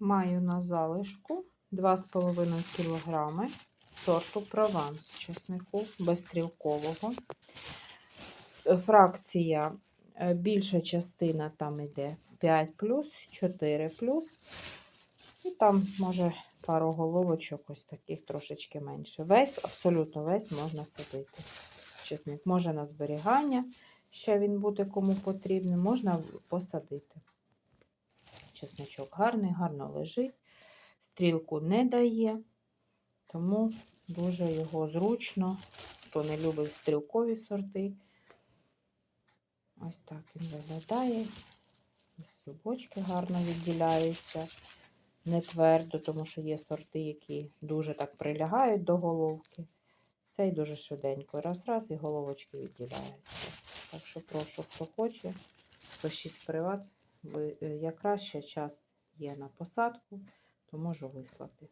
Маю на залишку 2,5 кг сорту прованс чеснику безстрілкового. Фракція, е, більша частина там йде 5 4 І там, може, пару головочок, ось таких трошечки менше. Весь, абсолютно весь можна садити. Чесник може на зберігання, ще він буде кому потрібний, можна посадити. Чесничок гарний, гарно лежить, стрілку не дає, тому дуже його зручно. Хто не любить стрілкові сорти. Ось так він виглядає. Зубочки гарно відділяються. Не твердо, тому що є сорти, які дуже так прилягають до головки. Цей дуже швиденько. Раз-раз і головочки відділяються. Так що прошу, хто хоче, пишіть приват. Ви, краще час є на посадку, то можу вислати.